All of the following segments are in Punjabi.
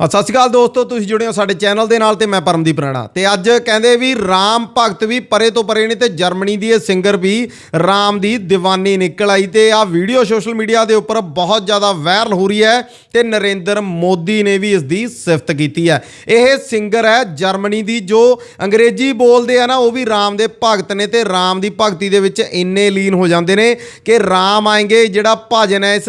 ਸਤਿ ਸ਼੍ਰੀ ਅਕਾਲ ਦੋਸਤੋ, ਤੁਸੀਂ ਜੁੜੇ ਹੋ ਸਾਡੇ ਚੈਨਲ ਦੇ ਨਾਲ ਤੇ ਮੈਂ ਪਰਮਦੀਪ ਰਾਣਾ। ਤੇ ਅੱਜ ਕਹਿੰਦੇ ਵੀ ਰਾਮ ਭਗਤ ਵੀ ਪਰੇ ਤੋਂ ਪਰੇ ਨੇ ਤੇ ਜਰਮਨੀ ਦੀ ਇਹ ਸਿੰਗਰ ਵੀ ਰਾਮ ਦੀ ਦੀਵਾਨੀ ਨਿਕਲ ਆਈ ਤੇ ਆ ਵੀਡੀਓ ਸੋਸ਼ਲ ਮੀਡੀਆ ਦੇ ਉੱਪਰ ਬਹੁਤ ਜ਼ਿਆਦਾ ਵਾਇਰਲ ਹੋ ਰਹੀ ਹੈ ਤੇ ਨਰਿੰਦਰ ਮੋਦੀ ਨੇ ਵੀ ਇਸ ਦੀ ਸਿਫਤ ਕੀਤੀ ਹੈ। ਇਹ ਸਿੰਗਰ ਹੈ ਜਰਮਨੀ ਦੀ ਜੋ ਅੰਗਰੇਜ਼ੀ ਬੋਲਦੇ ਆ ਨਾ, ਉਹ ਵੀ ਰਾਮ ਦੇ ਭਗਤ ਨੇ ਤੇ ਰਾਮ ਦੀ ਭਗਤੀ ਦੇ ਵਿੱਚ ਇੰਨੇ ਲੀਨ ਹੋ ਜਾਂਦੇ ਨੇ ਕਿ ਰਾਮ ਆਏਗੇ ਜਿਹੜਾ ਭਜਨ ਹੈ ਇਸ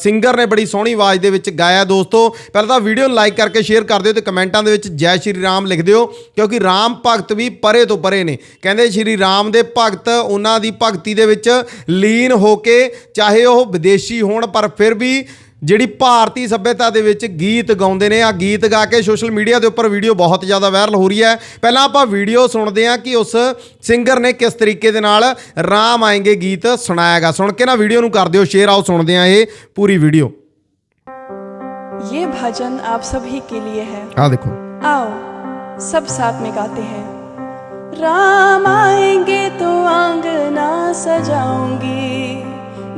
ਸਿੰਗਰ ਨੇ ਬੜੀ ਸੋਹਣੀ ਆਵਾਜ਼ ਦੇ ਵਿੱਚ ਗਾਇਆ ਦੋਸਤੋ। ਪਹਿਲਾਂ ਤਾਂ ਵੀਡੀਓ ਨੂੰ ਲਾਈਕ ਕਰਕੇ ਸ਼ੇਅਰ ਕਰ ਦਿਓ ਤੇ ਕਮੈਂਟਾਂ ਦੇ ਵਿੱਚ ਜੈ ਸ਼੍ਰੀ ਰਾਮ ਲਿਖ ਦਿਓ, ਕਿਉਂਕਿ ਰਾਮ ਭਗਤ ਵੀ ਪਰੇ ਤੋਂ ਪਰੇ ਨੇ। ਕਹਿੰਦੇ ਸ਼੍ਰੀ ਰਾਮ ਦੇ ਭਗਤ ਉਹਨਾਂ ਦੀ ਭਗਤੀ ਦੇ ਵਿੱਚ ਲੀਨ ਹੋ ਕੇ ਚਾਹੇ ਉਹ ਵਿਦੇਸ਼ੀ ਹੋਣ, ਪਰ ਫਿਰ ਵੀ ਜਿਹੜੀ ਭਾਰਤੀ ਸੱਭਿਅਤਾ ਦੇ ਵਿੱਚ ਗੀਤ ਗਾਉਂਦੇ ਨੇ ਆ ਗੀਤ ਗਾ ਕੇ ਸੋਸ਼ਲ ਮੀਡੀਆ ਦੇ ਉੱਪਰ ਵੀਡੀਓ ਬਹੁਤ ਜ਼ਿਆਦਾ ਵਾਇਰਲ ਹੋ ਰਹੀ ਹੈ ਪਹਿਲਾਂ ਆਪਾਂ ਵੀਡੀਓ ਸੁਣਦੇ ਹਾਂ ਕਿ ਉਸ ਸਿੰਗਰ ਨੇ ਕਿਸ ਤਰੀਕੇ ਦੇ ਨਾਲ ਰਾਮ ਆਏਗੇ ਗੀਤ ਸੁਣਾਇਆਗਾ ਸੁਣ ਕੇ ਨਾ ਵੀਡੀਓ ਨੂੰ ਕਰ ਦਿਓ ਸ਼ੇਅਰ ਆਓ ਸੁਣਦੇ ਹਾਂ ਇਹ ਪੂਰੀ ਵੀਡੀਓ ये भजन आप सभी के लिए है ਆ ਦੇਖੋ आओ सब साथ में गाते हैं राम आएंगे तो आंगना सजाऊंगी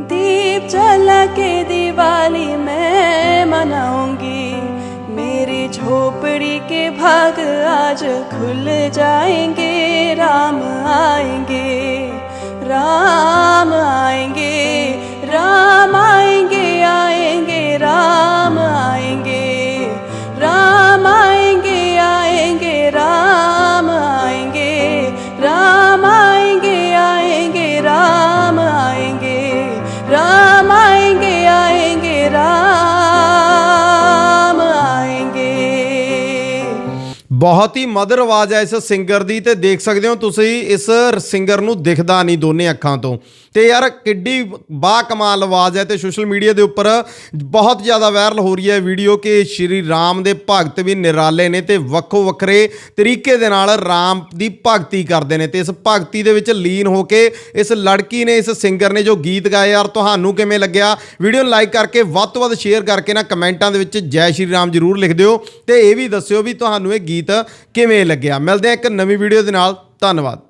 दीप जला के दिवाली मैं मनाऊँगी। मेरी झोपड़ी के भाग आज खुल जाएँगे राम आएँगे राम ਬਹੁਤ ਹੀ ਮਧੁਰ ਆਵਾਜ਼ ਹੈ ਇਸ ਸਿੰਗਰ ਦੀ ਤੇ ਦੇਖ ਸਕਦੇ ਹੋ ਤੁਸੀਂ, ਇਸ ਸਿੰਗਰ ਨੂੰ ਦਿਖਦਾ ਨਹੀਂ ਦੋਨੇ ਅੱਖਾਂ ਤੋਂ। ਤੇ ਯਾਰ ਕਿੱਡੀ ਬਾ ਕਮਾਲ ਆਵਾਜ਼ ਹੈ ਤੇ ਸੋਸ਼ਲ ਮੀਡੀਆ ਦੇ ਉੱਪਰ ਬਹੁਤ ਜ਼ਿਆਦਾ ਵਾਇਰਲ ਹੋ ਰਹੀ ਹੈ ਵੀਡੀਓ ਕਿ ਸ਼੍ਰੀ ਰਾਮ ਦੇ ਭਗਤ ਵੀ ਨਿਰਾਲੇ ਨੇ ਤੇ ਵੱਖੋ ਵੱਖਰੇ ਤਰੀਕੇ ਦੇ ਨਾਲ ਰਾਮ ਦੀ ਭਗਤੀ ਕਰਦੇ ਨੇ ਤੇ ਇਸ ਭਗਤੀ ਦੇ ਵਿੱਚ ਲੀਨ ਹੋ ਕੇ ਇਸ ਲੜਕੀ ਨੇ, ਇਸ ਸਿੰਗਰ ਨੇ ਜੋ ਗੀਤ ਗਾਏ, ਯਾਰ ਤੁਹਾਨੂੰ ਕਿਵੇਂ ਲੱਗਿਆ? ਵੀਡੀਓ ਨੂੰ ਲਾਈਕ ਕਰਕੇ ਵੱਧ ਤੋਂ ਵੱਧ ਸ਼ੇਅਰ ਕਰਕੇ ਨਾ ਕਮੈਂਟਾਂ ਦੇ ਵਿੱਚ ਜੈ ਸ਼੍ਰੀ ਰਾਮ ਜਰੂਰ ਲਿਖ ਦਿਓ ਤੇ ਇਹ ਵੀ ਦੱਸਿਓ ਵੀ ਤੁਹਾਨੂੰ ਇਹ ਗੀਤ ਗੀਤ ਕਿਵੇਂ ਲੱਗਿਆ? ਮਿਲਦੇ ਆ ਇੱਕ ਨਵੀਂ ਵੀਡੀਓ ਦੇ ਨਾਲ। ਧੰਨਵਾਦ।